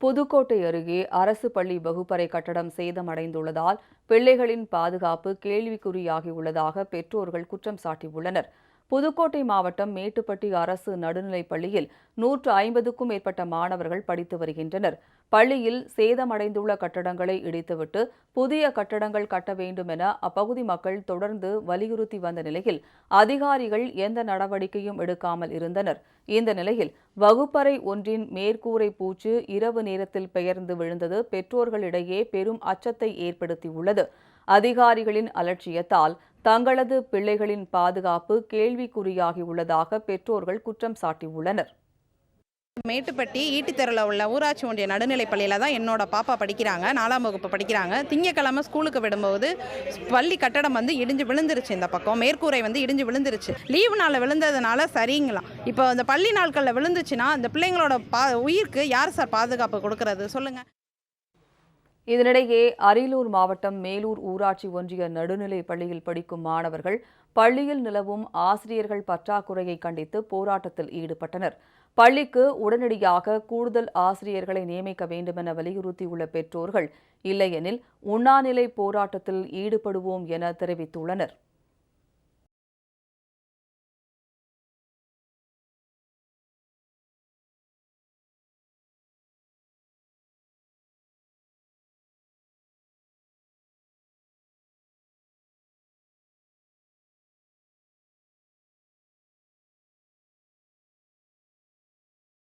புதுக்கோட்டை அருகே அரசு பள்ளி வகுப்பறை கட்டடம் சேதமடைந்துள்ளதால் பிள்ளைகளின் பாதுகாப்பு கேள்விக்குறியாகியுள்ளதாக பெற்றோர்கள் குற்றம் சாட்டியுள்ளனர். புதுக்கோட்டை மாவட்டம் மேட்டுப்பட்டி அரசு நடுநிலைப் பள்ளியில் நூற்று ஐம்பதுக்கும் மேற்பட்ட மாணவர்கள் படித்து வருகின்றனர். பள்ளியில் சேதமடைந்துள்ள கட்டடங்களை இடித்துவிட்டு புதிய கட்டடங்கள் கட்ட வேண்டும் என அப்பகுதி மக்கள் தொடர்ந்து வலியுறுத்தி வந்த நிலையில் அதிகாரிகள் எந்த நடவடிக்கையும் எடுக்காமல் இருந்தனர். இந்த நிலையில் வகுப்பறை ஒன்றின் மேற்கூரை பூச்சு இரவு நேரத்தில் பெயர்ந்து விழுந்தது. பெற்றோர்களிடையே பெரும் அச்சத்தை ஏற்படுத்தியுள்ளது. அதிகாரிகளின் அலட்சியத்தால் தங்களது பிள்ளைகளின் பாதுகாப்பு கேள்விக்குறியாகியுள்ளதாக பெற்றோர்கள் குற்றம் சாட்டியுள்ளனர். மேட்டுப்பட்டி ஈட்டித்தெருவில் உள்ள ஊராட்சி ஒன்றிய நடுநிலைப் பள்ளியில் தான் என்னோட பாப்பா படிக்கிறாங்க. நாலாம் வகுப்பு படிக்கிறாங்க. திங்கக்கிழமை ஸ்கூலுக்கு விடும்போது பள்ளி கட்டடம் வந்து இடிஞ்சு விழுந்துருச்சு இந்த பக்கம். மேற்கூரை வந்து இடிஞ்சு விழுந்துருச்சு. லீவு நாளில் விழுந்ததுனால சரிங்களாம் இப்போ அந்த பள்ளி நாட்களில் விழுந்துச்சுன்னா அந்த பிள்ளைங்களோட பா உயிருக்கு யார் சார் பாதுகாப்பு கொடுக்கறது? சொல்லுங்கள் இதனிடையே அரியலூர் மாவட்டம் மேலூர் ஊராட்சி ஒன்றிய நடுநிலைப் பள்ளியில் படிக்கும் மாணவர்கள் பள்ளியில் நிலவும் ஆசிரியர்கள் பற்றாக்குறையை கண்டித்து போராட்டத்தில் ஈடுபட்டனர். பள்ளிக்கு உடனடியாக கூடுதல் ஆசிரியர்களை நியமிக்க வேண்டுமென வலியுறுத்தியுள்ள பெற்றோர்கள் இல்லையெனில் உண்ணாநிலை போராட்டத்தில் ஈடுபடுவோம் என தெரிவித்துள்ளனர்.